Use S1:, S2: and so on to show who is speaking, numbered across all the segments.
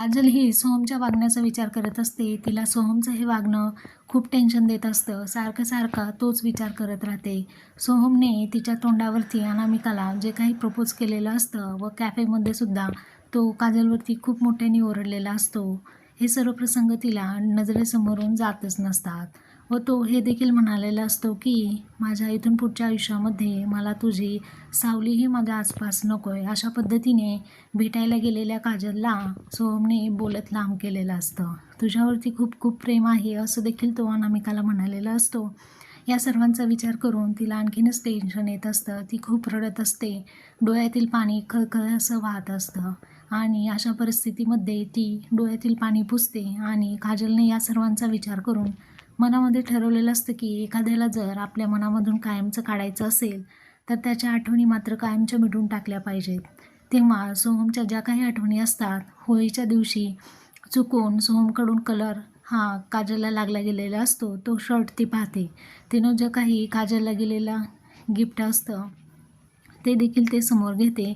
S1: काजल ही सोहमच्या वागण्याचा विचार करत असते. तिला सोहमचं हे वागणं खूप टेन्शन देत असतं. सारखं सारखा तोच विचार करत राहते. सोहमने तिच्या तोंडावरती अनामिकाला जे काही प्रपोज केलेलं असतं व कॅफेमध्ये सुद्धा तो काजलवरती खूप मोठ्याने ओरडलेला असतो. हे सर्व प्रसंग तिला नजरेसमोरून जातच नसतात. व तो हे देखील म्हणालेला असतो की माझ्या इथून पुढच्या आयुष्यामध्ये मला तुझी सावलीही माझ्या आसपास नको आहे अशा पद्धतीने भेटायला गेलेल्या काजलला सोहमने बोलत लांब केलेलं असतं. तुझ्यावरती खूप खूप प्रेम आहे असं देखील तो अनामिकाला म्हणालेला असतो. या सर्वांचा विचार करून तिला आणखीनच टेन्शन येत असतं. ती खूप रडत असते. डोळ्यातील पाणी खळखळ असं वाहत असतं. आणि अशा परिस्थितीमध्ये ती डोळ्यातील पाणी पुसते आणि काजलने या सर्वांचा विचार करून मनामध्ये ठरवलेलं असतं की एखाद्याला जर आपल्या मनामधून कायमचं काढायचं असेल तर त्याच्या आठवणी मात्र कायमच्या मिटून टाकल्या पाहिजेत. तेव्हा सोहमच्या ज्या काही आठवणी असतात होळीच्या दिवशी चुकून सोहमकडून कलर हा काजलला लागला गेलेला असतो तो शर्ट ती पाहते. तिनं जे काही काजलला गेलेला गिफ्ट असतं ते देखील ते समोर घेते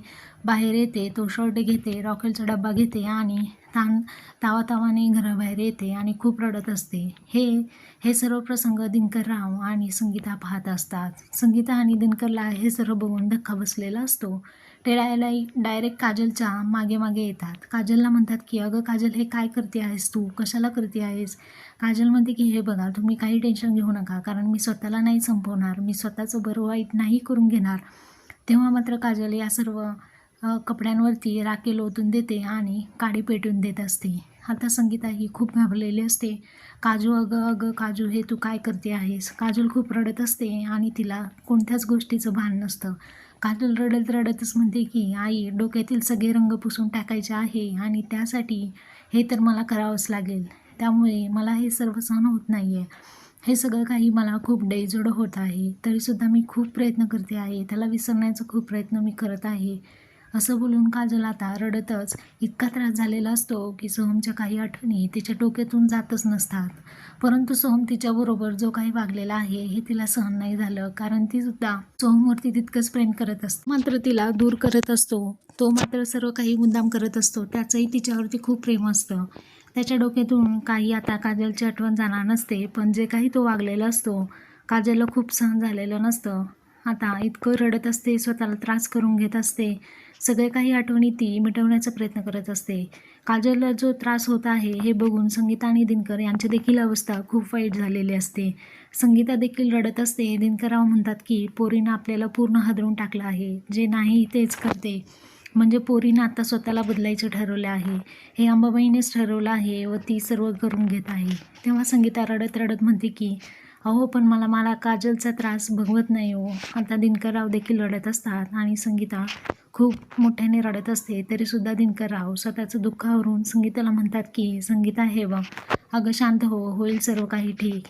S1: बाहेर येते तो शर्ट घेते रॉकेलचा डब्बा घेते आणि तान तावातावाने घराबाहेर येते आणि खूप रडत असते. हे हे सर्व प्रसंग दिनकर राव आणि संगीता पाहत असतात. संगीता आणि दिनकरला हे सर्व बघून धक्का बसलेला असतो. टेळायला डायरेक्ट काजलच्या मागे मागे येतात. काजलला म्हणतात की अगं काजल हे काय करते आहेस तू? कशाला करते आहेस? काजल म्हणते की हे बघा तुम्ही काही टेन्शन घेऊ नका कारण मी स्वतःला नाही संपवणार. मी स्वतःचं बरं वाईट नाही करून घेणार. तेव्हा मात्र काजल या सर्व कपड्यांवरती राखेल ओतून देते आणि काडी पेटून देत असते. आता संगीता ही खूप घाबरलेली असते. काजू अगं अगं काजू हे तू काय करते आहेस? काजल खूप रडत असते आणि तिला कोणत्याच गोष्टीचं भान नसतं. काजल रडत रडतच म्हणते की आई डोक्यातील सगळे रंग पुसून टाकायचे आहे आणि त्यासाठी हे तर मला करावंच लागेल. त्यामुळे मला हे सर्व सहन होत नाही आहे हे सगळं काही मला खूप डेजोड होत आहे. तरीसुद्धा मी खूप प्रयत्न करते आहे. त्याला विसरण्याचा खूप प्रयत्न मी करत आहे. असं बोलून काजल आता रडतच इतका त्रास झालेला असतो की सोहमच्या काही आठवणी तिच्या डोक्यातून जातच नसतात. परंतु सोहम तिच्याबरोबर जो काही वागलेला आहे हे तिला सहन नाही झालं. कारण ती सुद्धा सोहमवरती तितकंच प्रेम करत असते. मात्र तिला दूर करत असतो. तो मात्र सर्व काही मुद्दाम करत असतो. त्याचंही तिच्यावरती खूप प्रेम असतं. त्याच्या डोक्यातून काही आता काजलची आठवण जाणार नसते पण जे काही तो वागलेला असतो काजलला खूप सहन झालेलं नसतं. आता इतकं रडत असते स्वतःला त्रास करून घेत असते. सगळे काही आठवणी ती मिटवण्याचा प्रयत्न करत असते. काजलला जो त्रास होत आहे हे बघून संगीता आणि दिनकर यांची देखील अवस्था खूप वाईट झालेली असते. संगीता देखील रडत असते. दिनकरराव म्हणतात की पोरीनं आपल्याला पूर्ण हादरून टाकलं आहे. जे नाही तेच करते. म्हणजे पोरीनं आता स्वतःला बदलायचं ठरवलं आहे. हे अंबाबाईनेच ठरवलं आहे व ती सर्व करून घेत आहे. तेव्हा संगीता रडत रडत म्हणते की अहो पण मला मला काजलचा त्रास भगवत नाही हो. आता दिनकरराव देखील रडत असतात आणि संगीता खूप मोठ्याने रडत असते तरीसुद्धा दिनकरराव स्वतःचं दुःखावरून संगीताला म्हणतात की संगीता हे बघ. अगं शांत हो. होईल सर्व काही ठीक.